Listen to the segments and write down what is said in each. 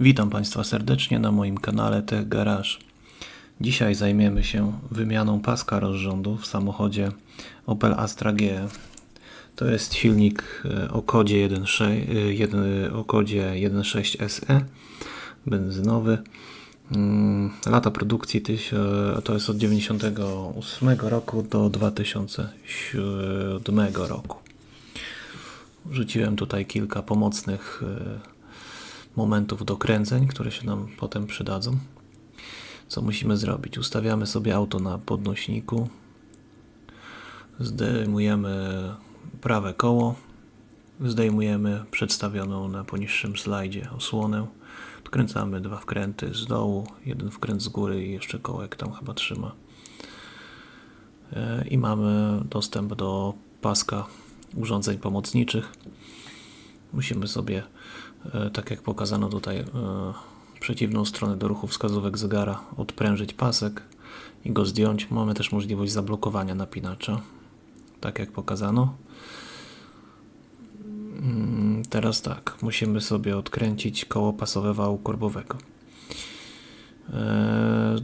Witam Państwa serdecznie na moim kanale Tech Garage. Dzisiaj zajmiemy się wymianą paska rozrządu w samochodzie Opel Astra G. To jest silnik e, o kodzie 1.6, e, jeden- o kodzie 1.6 SE, benzynowy. Mm, Lata produkcji e, to jest od 98 roku do 2007 roku. Rzuciłem tutaj kilka pomocnych e, momentów dokręceń, które się nam potem przydadzą. Co musimy zrobić? Ustawiamy sobie auto na podnośniku, zdejmujemy prawe koło, zdejmujemy przedstawioną na poniższym slajdzie osłonę, odkręcamy dwa wkręty z dołu, jeden wkręt z góry i jeszcze kołek tam chyba trzyma. E, I mamy dostęp do paska urządzeń pomocniczych. Musimy sobie, e, tak jak pokazano tutaj, e, przeciwną stronę do ruchu wskazówek zegara odprężyć pasek i go zdjąć. Mamy też możliwość zablokowania napinacza, tak jak pokazano. Mm, Teraz tak, musimy sobie odkręcić koło pasowe wału korbowego. E,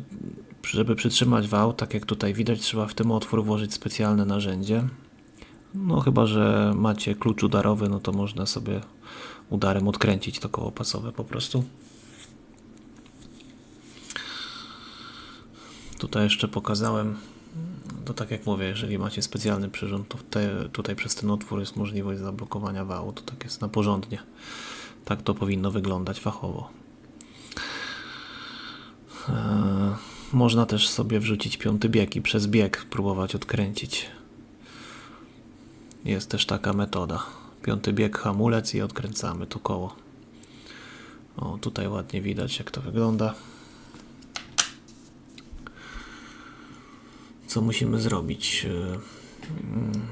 Żeby przytrzymać wał, tak jak tutaj widać, trzeba w tym otwór włożyć specjalne narzędzie. No chyba, że macie klucz udarowy, no to można sobie udarem odkręcić to koło pasowe po prostu. Tutaj jeszcze pokazałem, to tak jak mówię, jeżeli macie specjalny przyrząd, to te, tutaj przez ten otwór jest możliwość zablokowania wału, to tak jest na porządnie. Tak to powinno wyglądać fachowo. Eee, można też sobie wrzucić piąty bieg i przez bieg próbować odkręcić. Jest też taka metoda. Piąty bieg, hamulec i odkręcamy to koło. O, tutaj ładnie widać jak to wygląda. Co musimy zrobić? E, mm,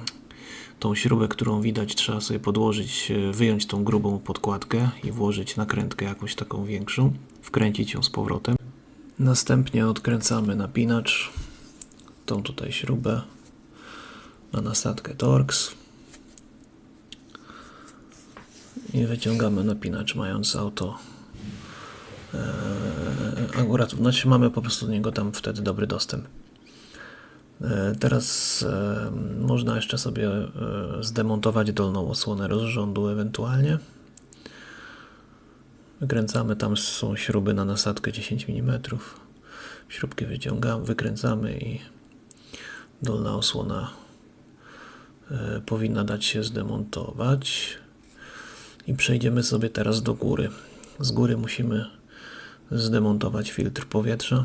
Tą śrubę, którą widać, trzeba sobie podłożyć, e, wyjąć tą grubą podkładkę i włożyć nakrętkę jakąś taką większą, wkręcić ją z powrotem. Następnie odkręcamy napinacz, tą tutaj śrubę na nasadkę Torx i wyciągamy napinacz mając auto eee, akurat, znaczy mamy po prostu do niego tam wtedy dobry dostęp. E, Teraz e, można jeszcze sobie e, zdemontować dolną osłonę rozrządu ewentualnie. Wykręcamy, tam są śruby na nasadkę 10 mm. Śrubkę wyciągamy, wykręcamy i dolna osłona e, powinna dać się zdemontować. I przejdziemy sobie teraz do góry. Z góry musimy zdemontować filtr powietrza.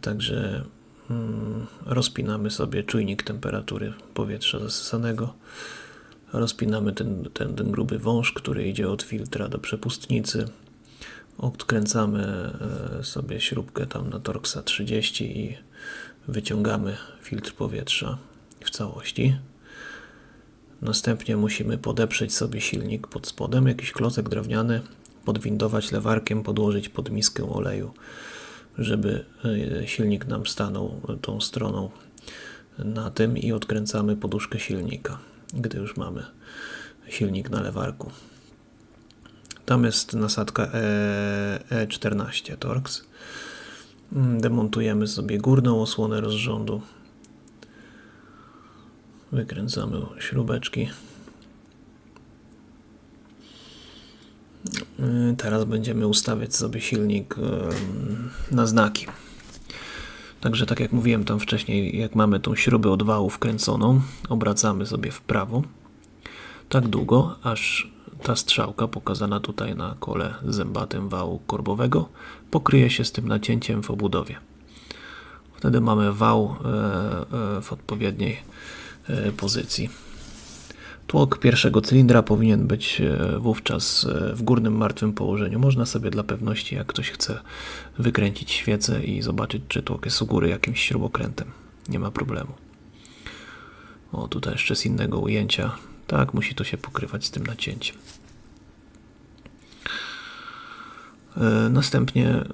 Także mm, rozpinamy sobie czujnik temperatury powietrza zasysanego. Rozpinamy ten, ten, ten gruby wąż, który idzie od filtra do przepustnicy. Odkręcamy e, sobie śrubkę tam na Torxa 30 i wyciągamy filtr powietrza w całości. Następnie musimy podeprzeć sobie silnik pod spodem, jakiś klocek drewniany, podwindować lewarkiem, podłożyć pod miskę oleju, żeby e, silnik nam stanął tą stroną na tym i odkręcamy poduszkę silnika, gdy już mamy silnik na lewarku. Tam jest nasadka E- E14 Torx. Mm, Demontujemy sobie górną osłonę rozrządu. Wykręcamy śrubeczki. Y, Teraz będziemy ustawiać sobie silnik em, na znaki. Także tak jak mówiłem tam wcześniej, jak mamy tą śrubę od wału wkręconą, obracamy sobie w prawo tak długo, aż ta strzałka pokazana tutaj na kole zębatym wału korbowego pokryje się z tym nacięciem w obudowie. Wtedy mamy wał e, e, w odpowiedniej e, pozycji. Tłok pierwszego cylindra powinien być wówczas w górnym martwym położeniu. Można sobie dla pewności, jak ktoś chce, wykręcić świecę i zobaczyć, czy tłok jest u góry jakimś śrubokrętem. Nie ma problemu. O, tutaj jeszcze z innego ujęcia. Tak, musi to się pokrywać z tym nacięciem. E, Następnie e,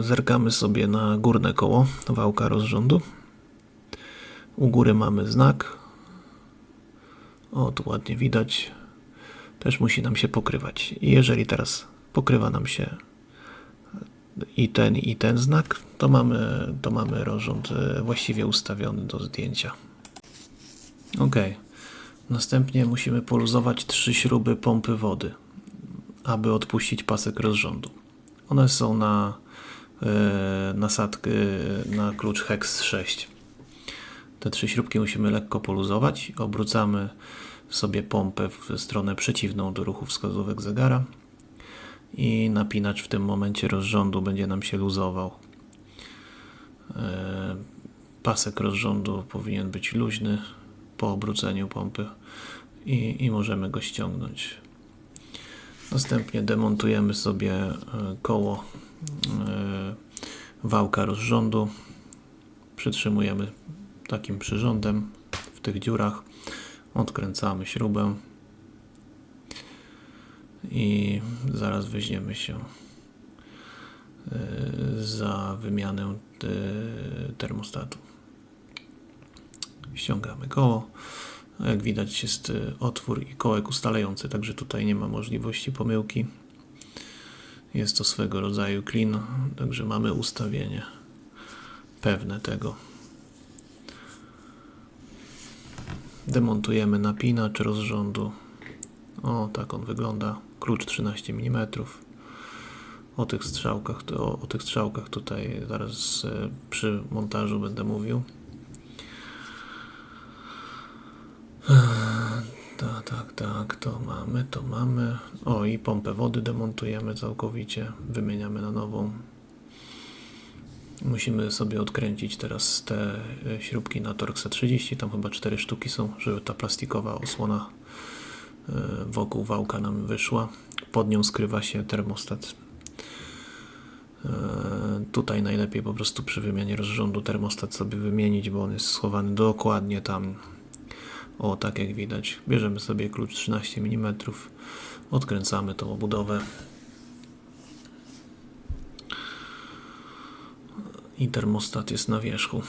zerkamy sobie na górne koło wałka rozrządu. U góry mamy znak. O, tu ładnie widać. też musi nam się pokrywać. I jeżeli teraz pokrywa nam się i ten, i ten znak, to mamy, to mamy rozrząd e, właściwie ustawiony do zdjęcia. Ok. Następnie musimy poluzować trzy śruby pompy wody, aby odpuścić pasek rozrządu. One są na e, nasadkę na klucz hex 6. Te trzy śrubki musimy lekko poluzować. Obrócamy sobie pompę w stronę przeciwną do ruchu wskazówek zegara i napinacz w tym momencie rozrządu będzie nam się luzował. E, Pasek rozrządu powinien być luźny po obróceniu pompy i, i możemy go ściągnąć. Następnie demontujemy sobie e, koło e, wałka rozrządu. Przytrzymujemy takim przyrządem w tych dziurach. Odkręcamy śrubę i zaraz weźmiemy się e, za wymianę termostatu. Ściągamy koło. Jak widać jest e, otwór i kołek ustalający, także tutaj nie ma możliwości pomyłki. Jest to swego rodzaju clean, także mamy ustawienie pewne tego. Demontujemy napinacz rozrządu. O, tak on wygląda. Klucz 13 mm. O tych strzałkach, o, o tych strzałkach tutaj zaraz e, przy montażu będę mówił. Tak, tak, tak, to mamy, to mamy. O, i pompę wody demontujemy całkowicie, wymieniamy na nową. Musimy sobie odkręcić teraz te e, śrubki na Torxa 30, tam chyba 4 sztuki są, żeby ta plastikowa osłona e, wokół wałka nam wyszła. Pod nią skrywa się termostat. E, Tutaj najlepiej po prostu przy wymianie rozrządu termostat sobie wymienić, bo on jest schowany dokładnie tam. O, tak jak widać. Bierzemy sobie klucz 13 mm, odkręcamy tą obudowę. i termostat jest na wierzchu.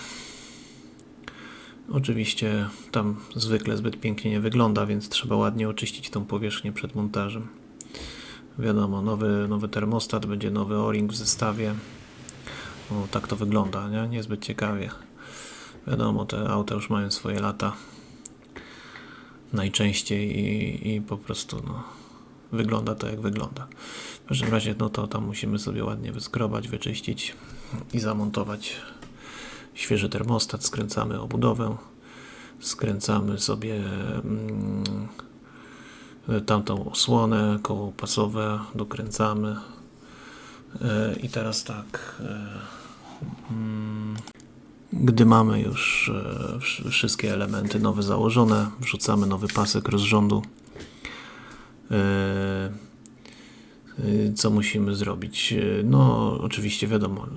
Oczywiście tam zwykle zbyt pięknie nie wygląda, więc trzeba ładnie oczyścić tą powierzchnię przed montażem. Wiadomo, nowy, nowy termostat, będzie nowy o-ring w zestawie. O, tak to wygląda, nie? Niezbyt ciekawie. Wiadomo, te auta już mają swoje lata. Najczęściej i, i po prostu no, wygląda to jak wygląda. W każdym razie no to tam musimy sobie ładnie wyskrobać, wyczyścić i zamontować świeży termostat. Skręcamy obudowę, skręcamy sobie mm, tamtą osłonę, koło pasowe, dokręcamy. E, I teraz tak. e, mm, Gdy mamy już e, wsz- wszystkie elementy nowe założone, wrzucamy nowy pasek rozrządu. E, y, Co musimy zrobić? No, oczywiście wiadomo,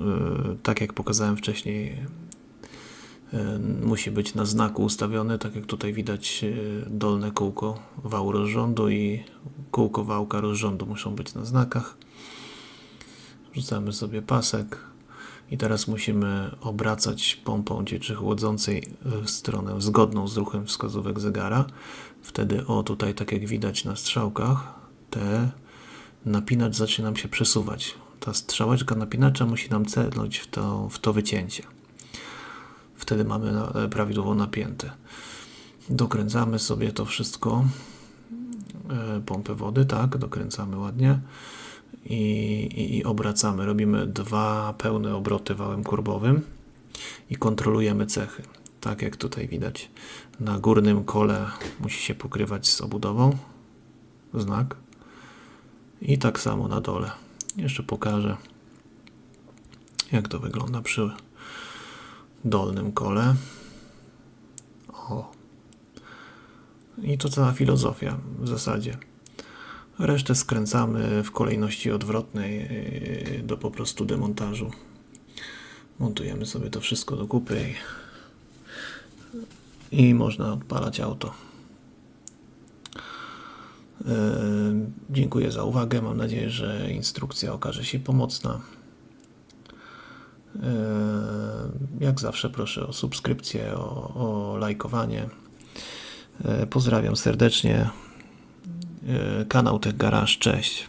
tak jak pokazałem wcześniej, musi być na znaku ustawiony, tak jak tutaj widać dolne kółko wału rozrządu i kółko wałka rozrządu muszą być na znakach. Wrzucamy sobie pasek i teraz musimy obracać pompą cieczy chłodzącej w stronę zgodną z ruchem wskazówek zegara. Wtedy, o tutaj, tak jak widać na strzałkach, te napinacz zacznie nam się przesuwać. Ta strzałeczka napinacza musi nam celnąć w to, w to wycięcie. Wtedy mamy e, prawidłowo napięte. Dokręcamy sobie to wszystko. E, Pompę wody, tak, dokręcamy ładnie i, i, obracamy. Robimy dwa pełne obroty wałem kurbowym i kontrolujemy cechy. Tak jak tutaj widać. Na górnym kole musi się pokrywać z obudową. Znak. I tak samo na dole. Jeszcze pokażę, jak to wygląda przy dolnym kole. O. I to cała filozofia w zasadzie. Resztę skręcamy w kolejności odwrotnej yy, do po prostu demontażu. Montujemy sobie to wszystko do kupy i, i można odpalać auto. Yy, Dziękuję za uwagę. Mam nadzieję, że instrukcja okaże się pomocna. Yy, Jak zawsze proszę o subskrypcję, o, o lajkowanie. Yy, Pozdrawiam serdecznie. Kanał Tech Garage. Cześć.